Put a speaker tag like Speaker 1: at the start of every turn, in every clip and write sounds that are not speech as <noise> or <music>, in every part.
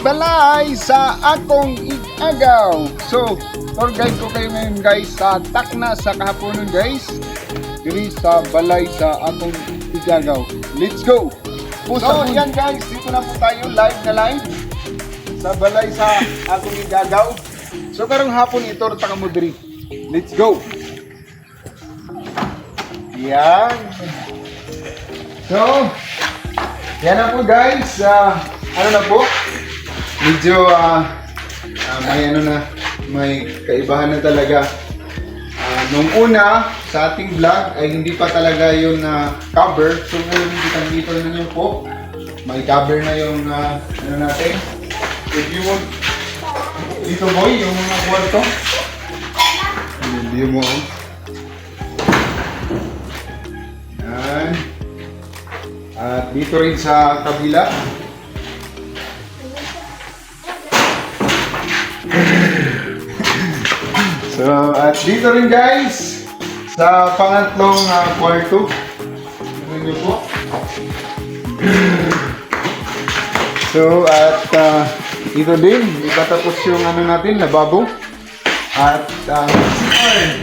Speaker 1: balay sa akong igagaw. So, tour guide ko kayo ngayon guys sa Takna sa kahaponon guys. Diri sa balay sa akong igagaw. Let's go! So, yan guys, dito na po tayo live na live sa balay sa akong igagaw. So, karong hapon ito taka mo diri. Let's go! Yan. So, yan na po guys. Ah, ano na po? Medyo ah, ah, may ano na, may kaibahan na talaga. Ah, nung una, sa ating vlog ay hindi pa talaga yung na cover. So ngayon kita dito na nyo po. May cover na yung ah, ano natin. If you want, dito boy, yung mga kwarto. Hindi mo. oh. Yan. At dito rin sa kabila. So, at dito rin guys, sa pangatlong uh, kwarto. Tignan niyo po. <laughs> So, at uh, dito din, itatapos yung ano natin, lababo. At uh,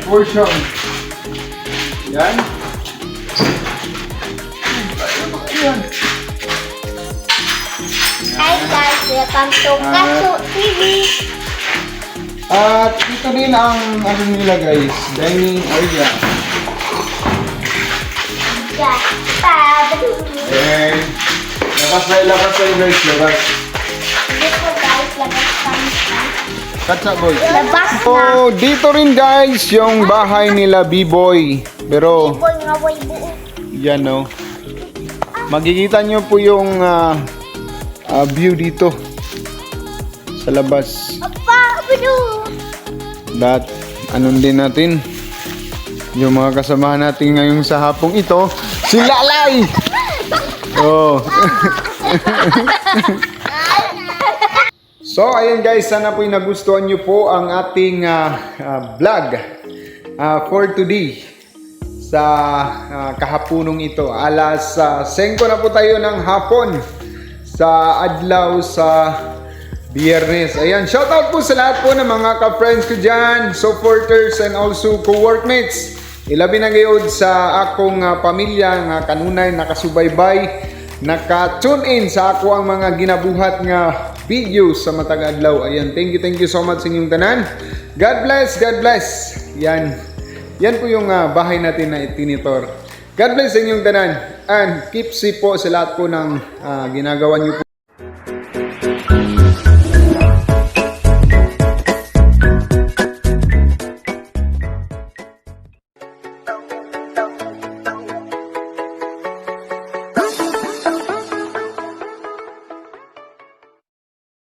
Speaker 1: portion. Yan. Yan.
Speaker 2: Hi guys, welcome to Katsu TV.
Speaker 1: At ito din ang ano nila guys, dining area. And labas na labas tayo guys, labas. Katsa boy.
Speaker 2: Labas na.
Speaker 1: So, dito rin guys yung bahay nila B-Boy. Pero,
Speaker 2: Boy nga way buo.
Speaker 1: yan no. Makikita nyo po yung ah, ah, view dito. Sa labas.
Speaker 2: Apa, badu.
Speaker 1: That, anong din natin. Yung mga kasamahan natin ngayong sa hapong ito, si Lalay! <laughs> Oh. <laughs> So, ayan guys, sana po'y nagustuhan nyo po ang ating ah, ah, vlog ah, for today sa ah, kahapunong ito. Alas uh, 5 na po tayo ng hapon sa adlaw sa Biyernes. Ayan, shoutout po sa lahat po ng mga ka-friends ko dyan, supporters and also co-workmates. Ilabi na gayod sa akong ah, pamilya nga kanunay nakasubaybay, naka-tune in sa ako ang mga ginabuhat nga videos sa matag adlaw. Ayan, thank you, thank you so much sa inyong tanan. God bless, God bless. Yan. Yan po yung ah, bahay natin na itinitor. God bless sa inyong tanan. And keep safe po sa lahat po ng ah, ginagawa niyo po.